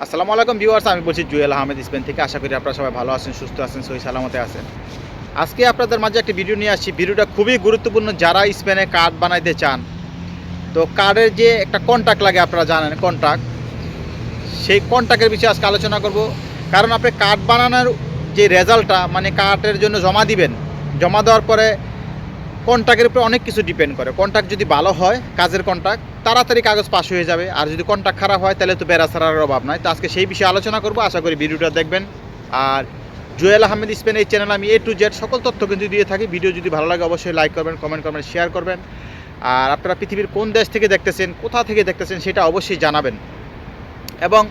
আসসালামু আলাইকুম ভিউয়ার্স, আমি বলছি জুয়েল আহমেদ স্পেন থেকে। আশা করি আপনারা সবাই ভালো আছেন, সুস্থ আছেন, সহি সালামতে আছেন। আজকে আপনাদের মাঝে একটা ভিডিও নিয়ে আসছি। ভিডিওটা খুবই গুরুত্বপূর্ণ যারা স্পেনে কার্ড বানাইতে চান। তো কার্ডের যে একটা কন্ট্যাক্ট লাগে আপনারা জানেন কন্ট্যাক্ট সেই কন্ট্যাক্টের বিষয়ে আজকে আলোচনা করব। কারণ আপনি কার্ড বানানোর যে রেজাল্টটা মানে কার্ডের জন্য জমা দিবেন, জমা দেওয়ার পরে কন্ট্যাক্টের উপরে অনেক কিছু ডিপেন্ড করে। কন্ট্যাক্ট যদি ভালো হয়, কাজের কন্ট্যাক্ট তাড়াতাড়ি কাগজ পাস হয়ে যাবে। আর যদি কন্ট্যাক্ট খারাপ হয়, তাহলে তো বেড়া ছাড়ার অভাব নাই তো আজকে সেই বিষয়ে আলোচনা করব। আশা করি ভিডিওটা দেখবেন। আর জুয়েল আহমেদ স্পেন এই চ্যানেল আমি এ টু জেড সকল তথ্য কিন্তু দিয়ে থাকি। ভিডিও যদি ভালো লাগে, অবশ্যই লাইক করবেন কমেন্ট করবেন শেয়ার করবেন। আর আপনারা পৃথিবীর কোন দেশ থেকে দেখতেছেন, কোথা থেকে দেখতেছেন, সেটা অবশ্যই জানাবেন। এবং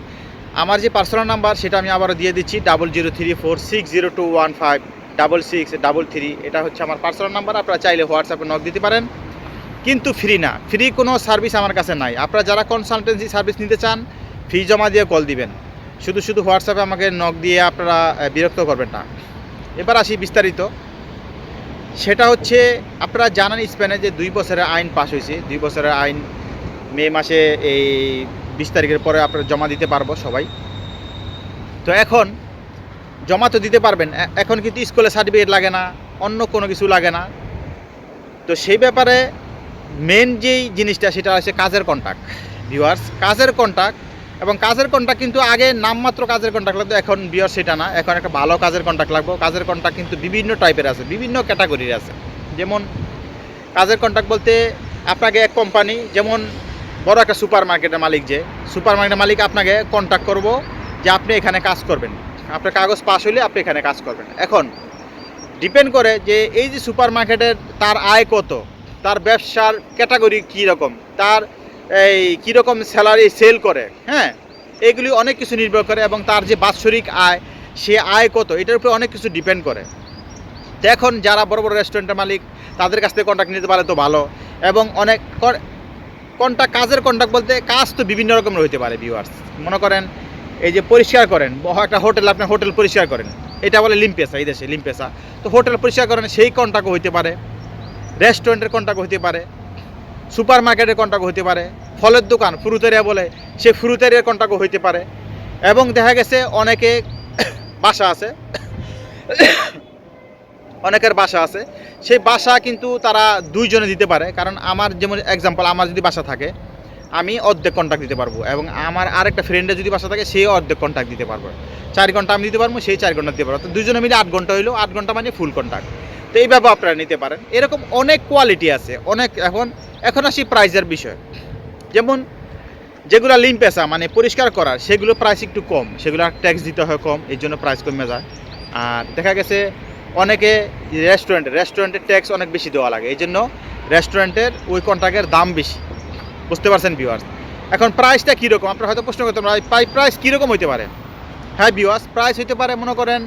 আমার যে পার্সোনাল নাম্বার সেটা আমি আবারও দিয়ে দিচ্ছি। Double zero three four six zero two one five double six, double three, এটা হচ্ছে আমার পার্সোনাল নাম্বার আপনারা চাইলে হোয়াটসঅ্যাপে নক দিতে পারেন। কিন্তু ফ্রি না ফ্রি কোনো সার্ভিস আমার কাছে নাই। আপনারা যারা কনসালটেন্সি সার্ভিস নিতে চান ফি জমা দিয়ে কল দিবেন। শুধু শুধু হোয়াটসঅ্যাপে আমাকে নক দিয়ে আপনারা বিরক্ত করবেন না। এবার আসি বিস্তারিত। সেটা হচ্ছে, আপনারা জানেন স্পেনে যে দুই বছরের আইন পাস হয়েছে। দুই বছরের আইন মে মাসে এই বিশ তারিখের পরে আপনারা জমা দিতে পারব সবাই। তো এখন জমা তো দিতে পারবেন। এখন কিন্তু স্কুলে সার্টিফিকেট লাগে না, অন্য কোনো কিছু লাগে না। তো সেই ব্যাপারে মেন যেই জিনিসটা, সেটা আছে কাজের কন্ট্যাক্ট ভিউয়ার্স কাজের কন্ট্যাক্ট এবং কাজের কন্ট্যাক্ট কিন্তু আগে নামমাত্র কাজের কন্ট্যাক্ট লাগতো, এখন বিয়ার সেটা না। এখন একটা ভালো কাজের কন্ট্যাক্ট লাগবে। কাজের কন্ট্যাক্ট কিন্তু বিভিন্ন টাইপের আছে, বিভিন্ন ক্যাটাগরির আছে। যেমন কাজের কন্ট্যাক্ট বলতে আপনাকে এক কোম্পানি যেমন বড় একটা সুপার মার্কেটের মালিক যে সুপার মার্কেটের মালিক আপনাকে কন্ট্যাক্ট করব যে আপনি এখানে কাজ করবেন। আপনার কাগজ পাস হলে আপনি এখানে কাজ করবেন। এখন ডিপেন্ড করে যে এই যে সুপার মার্কেটের তার আয় কত, তার ব্যবসার ক্যাটাগরি কী রকম, তার এই কীরকম স্যালারি সেল করে হ্যাঁ? এগুলি অনেক কিছু নির্ভর করে এবং তার যে বাৎসরিক আয়, সে আয় কত, এটার উপরে অনেক কিছু ডিপেন্ড করে। তো এখন যারা বড় বড় রেস্টুরেন্টের মালিক, তাদের কাছ থেকে কন্ট্যাক্ট নিতে পারে তো ভালো এবং অনেক কন্ট্যাক্ট কাজের কন্ট্যাক্ট বলতে কাজ তো বিভিন্ন রকমের হইতে পারে ভিউয়ার্স মনে করেন এই যে পরিষ্কার করেন একটা হোটেল, আপনি হোটেল পরিষ্কার করেন। এটা বলে লিম্পেসা, এই দেশে লিম্পেসা। তো হোটেল পরিষ্কার করেন, সেই কন্ট্যাক্টও হইতে পারে, রেস্টুরেন্টের কন্ট্যাক্ট হইতে পারে সুপার মার্কেটের কন্ট্যাক্ট হইতে পারে, ফলের দোকান ফ্রুতেরিয়া বলে, সে ফ্রুতেরিয়ার কন্ট্যাক্ট হইতে পারে। এবং দেখা গেছে অনেকে বাসা আছে, অনেকের বাসা আছে। সেই বাসা কিন্তু তারা দুইজনে দিতে পারে, কারণ আমার যেমন এক্সাম্পল আমার যদি বাসা থাকে আমি অর্ধেক কন্ট্যাক্ট দিতে পারব এবং আমার আরেকটা ফ্রেন্ডে যদি বাসা থাকে, সেও অর্ধেক কন্ট্যাক্ট দিতে পারব। চার ঘণ্টা আমি দিতে পারব, সেই চার ঘণ্টা দিতে পারব। তো দুজনে মিলে আট ঘণ্টা হইল, আট ঘণ্টা মানে ফুল কন্ট্যাক্ট তো এইভাবে আপনারা নিতে পারেন। এরকম অনেক কোয়ালিটি আছে, অনেক এখন এখন আসি প্রাইজের বিষয়। যেমন যেগুলো লিম পেশা মানে পরিষ্কার করার, সেগুলো প্রাইস একটু কম। সেগুলো ট্যাক্স দিতে হয় কম, এর জন্য প্রাইস কমে যায়। আর দেখা গেছে, অনেকে রেস্টুরেন্টে রেস্টুরেন্টের ট্যাক্স অনেক বেশি দেওয়া লাগে। এই জন্য রেস্টুরেন্টের ওই কন্ট্রাক্টের দাম বেশি। বুঝতে পারছেন ভিউয়ার্স এখন প্রাইসটা কীরকম? আপনারা হয়তো প্রশ্ন করতে পারেন প্রাই প্রাইস কীরকম হইতে পারে? হ্যাঁ ভিউয়ার্স প্রাইস হইতে পারে, মনে করেন,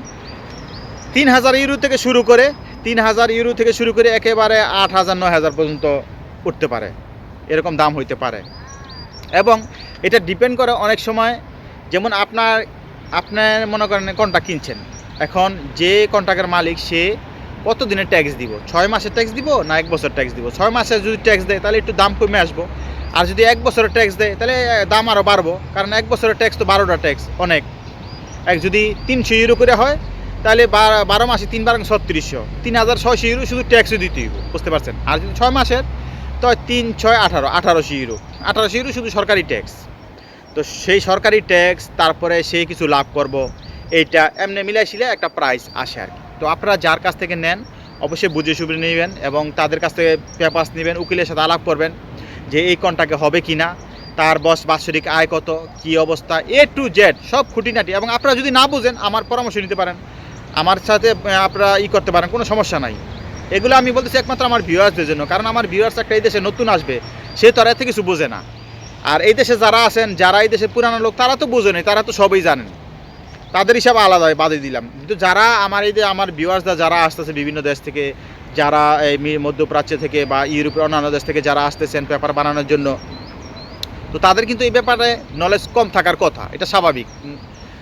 তিন হাজার ইউরো থেকে শুরু করে, তিন হাজার ইউরো থেকে শুরু করে একেবারে আট হাজার, নয় হাজার পর্যন্ত উঠতে পারে। এরকম দাম হইতে পারে। এবং এটা ডিপেন্ড করে অনেক সময়, যেমন আপনার আপনার মনে করেন কন্ট্রাক্ট কিনছেন? এখন যে কন্ট্রাক্টের মালিক, সে কত দিনের ট্যাক্স দিব? ছয় মাসের ট্যাক্স দিব না এক বছর ট্যাক্স দিব? ছয় মাসের যদি ট্যাক্স দেয়, তাহলে একটু দাম কমে আসব। আর যদি এক বছরের ট্যাক্স দেয়, তাহলে দাম আরও বাড়বো। কারণ এক বছরের ট্যাক্স তো বারোটা ট্যাক্স অনেক। এক যদি তিনশো ইউরো করে হয়, তাহলে বারো মাসে তিন বারো ছত্রিশশো। তিন হাজার ছয়শো ইউরো শুধু ট্যাক্সও দিতে হইব, বুঝতে পারছেন? আর যদি ছয় মাসের, তো তিন, ছয়, আঠারো, আঠারোশো ইউরো আঠারোশো ইউরো শুধু সরকারি ট্যাক্স তো সেই সরকারি ট্যাক্স তারপরে সে কিছু লাভ করব, এইটা এমনি মিলাইছিলে একটা প্রাইস আসে আর কি। তো আপনারা যার কাছ থেকে নেন, অবশ্যই বুঝে সুবিধে নেবেন এবং তাদের কাছ থেকে পেপার্স নেবেন, উকিলের সাথে আলাপ করবেন। যে এই কন্ট্রাক্টে হবে কি না, তার বস বাৎসরিক আয় কত, কি অবস্থা এ টু জেড সব খুঁটিনাটি। এবং আপনারা যদি না বুঝেন, আমার পরামর্শ নিতে পারেন। আমার সাথে আপনারা ই করতে পারেন, কোনো সমস্যা নাই। এগুলো আমি বলতেছি একমাত্র আমার ভিউয়ার্সদের জন্য, কারণ আমার ভিউয়ার্স একটা এই দেশে নতুন আসবে, সে তো আর থেকে কিছু বোঝে না। আর এই দেশে যারা আছেন, যারা এই দেশের পুরানো লোক, তারা তো বোঝে না তারা তো সবই জানেন। তাদের হিসাবে আলাদা হয় বাদে দিলাম। কিন্তু যারা আমার এই যে আমার ভিউয়ার্সরা যারা আসতেছে বিভিন্ন দেশ থেকে যারা এই মধ্যপ্রাচ্য থেকে বা ইউরোপের অন্যান্য দেশ থেকে যারা আসতেছেন পেপার বানানোর জন্য, তো তাদের কিন্তু এই ব্যাপারে নলেজ কম থাকার কথা, এটা স্বাভাবিক।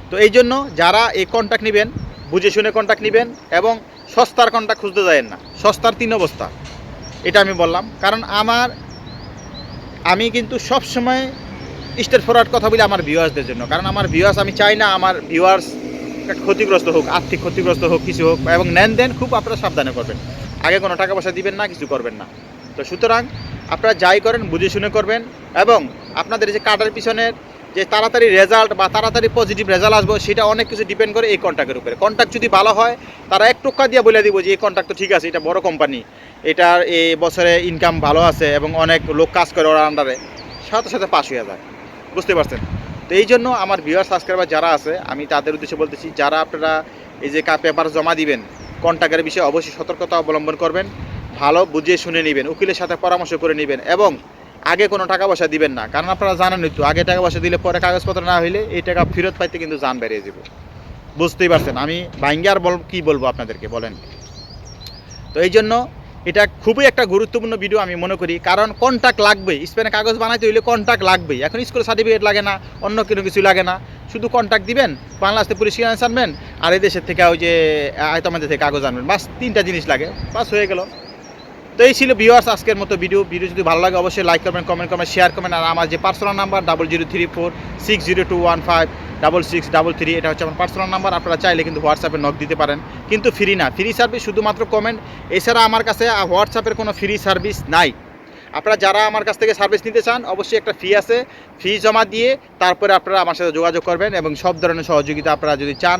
তো এই জন্য যারা এই কন্ট্যাক্ট নেবেন, বুঝে শুনে কন্ট্যাক্ট নেবেন এবং সস্তার কন্ট্যাক্ট খুঁজতে যাবেন না। সস্তার তিন অবস্থা, এটা আমি বললাম। কারণ আমার, আমি কিন্তু সব সময় স্টেট ফরওয়ার্ড কথা বলি আমার ভিউয়ার্সদের জন্য। কারণ আমার ভিউয়ার্স আমি চাই না আমার ভিউয়ার্স ক্ষতিগ্রস্ত হোক, আর্থিক ক্ষতিগ্রস্ত হোক, কিছু হোক, এবং নেন দেন খুব আপনারা সাবধানে করবেন। আগে কোনো টাকা পয়সা দিবেন না, কিছু করবেন না। তো সুতরাং আপনারা যাই করেন, বুঝে শুনে করবেন এবং আপনাদের যে কার্ডের পিছনের যে তাড়াতাড়ি রেজাল্ট বা তাড়াতাড়ি পজিটিভ রেজাল্ট আসব, সেটা অনেক কিছু ডিপেন্ড করে এই কন্ট্যাক্টের উপরে। কন্ট্যাক্ট যদি ভালো হয়, তারা এক টক্কা দিয়ে বলে দিব যে, এই কন্ট্যাক্ট তো ঠিক আছে, এটা বড় কোম্পানি এটার এই বছরে ইনকাম ভালো আছে এবং অনেক লোক কাজ করে ওরা আন্ডারে সাথে সাথে পাস হয়ে যায়। বুঝতে পারছেন? তো এই জন্য আমার ভিউয়ার সাবস্ক্রাইবার যারা আছে, আমি তাদের উদ্দেশ্যে বলতেছি, যারা আপনারা এই যে পেপার জমা দিবেন কন্ট্যাক্টের বিষয়ে অবশ্যই সতর্কতা অবলম্বন করবেন, ভালো বুঝিয়ে শুনে নেবেন, উকিলের সাথে পরামর্শ করে নেবেন এবং আগে কোনো টাকা পয়সা দিবেন না। কারণ আপনারা জানেন তো আগে টাকা পয়সা দিলে পরে কাগজপত্র না হইলে এই টাকা ফেরত পাইতে কিন্তু যান বেরিয়ে যাব বুঝতেই পারছেন, আমি ভাঙ্গে আর বল কী বলব আপনাদেরকে, বলেন। তো এই জন্য এটা খুবই একটা গুরুত্বপূর্ণ ভিডিও আমি মনে করি, কারণ কন্ট্যাক্ট লাগবেই। স্পেনে কাগজ বানাইতে হইলে কন্ট্যাক্ট লাগবেই। এখন স্কুল সার্টিফিকেট লাগে না, অন্য কোনো কিছু লাগে না। শুধু কন্ট্যাক্ট দিবেন, বাংলাদেশে পুলিশ ক্লিয়ারেন্স আনবেন আর এই দেশের থেকে ওই যে আয়তমাদের থেকে কাগজ আনবেন বাস, তিনটা জিনিস লাগে। বাস হয়ে গেল। তো এই ছিল ভিউয়ার্স আজকের মতো ভিডিও ভিডিও যদি ভালো লাগে, অবশ্যই লাইক করবেন কমেন্ট করবেন শেয়ার করবেন। আর আমার যে personal number double zero three four six zero two one five double six double three এটা হচ্ছে আমার পার্সোনাল নাম্বার আপনারা চাইলে কিন্তু হোয়াটসঅ্যাপে নক দিতে পারেন। কিন্তু ফ্রি না ফ্রি সার্ভিস শুধুমাত্র কমেন্ট এছাড়া আমার কাছে হোয়াটসঅ্যাপের কোনো ফ্রি সার্ভিস নাই। আপনারা যারা আমার কাছ থেকে সার্ভিস নিতে চান, অবশ্যই একটা ফি আছে। ফি জমা দিয়ে তারপরে আপনারা আমার সাথে যোগাযোগ করবেন এবং সব ধরনের সহযোগিতা আপনারা যদি চান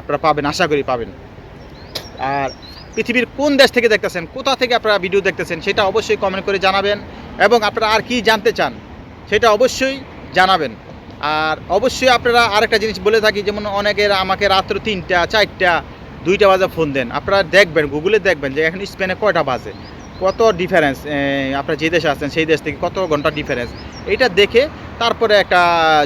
আপনারা পাবেন, আশা করি পাবেন। আর পৃথিবীর কোন দেশ থেকে দেখতেছেন, কোথা থেকে আপনারা ভিডিও দেখতেছেন, সেটা অবশ্যই কমেন্ট করে জানাবেন এবং আপনারা আর কি জানতে চান, সেটা অবশ্যই জানাবেন। আর অবশ্যই আপনারা আরেকটা জিনিস বলে থাকি, যেমন অনেকের আমাকে রাত্র তিনটা, চারটা, দুইটা বাজে ফোন দেন। আপনারা দেখবেন গুগলে দেখবেন যে এখন স্পেনে কয়টা বাজে? কত ডিফারেন্স আপনারা যে দেশে আছেন, সেই দেশ থেকে কত ঘণ্টা ডিফারেন্স এটা দেখে তারপরে একটা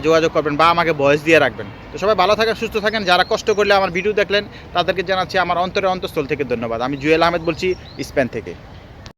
যোগাযোগ করবেন বা আমাকে ভয়েস দিয়ে রাখবেন। তো সবাই ভালো থাকেন, সুস্থ থাকেন। যারা কষ্ট করলে আমার ভিডিও দেখলেন, তাদেরকে জানাচ্ছি, আমার অন্তরের অন্তঃস্থল থেকে ধন্যবাদ। আমি জুয়েল আহমেদ বলছি স্পেন থেকে।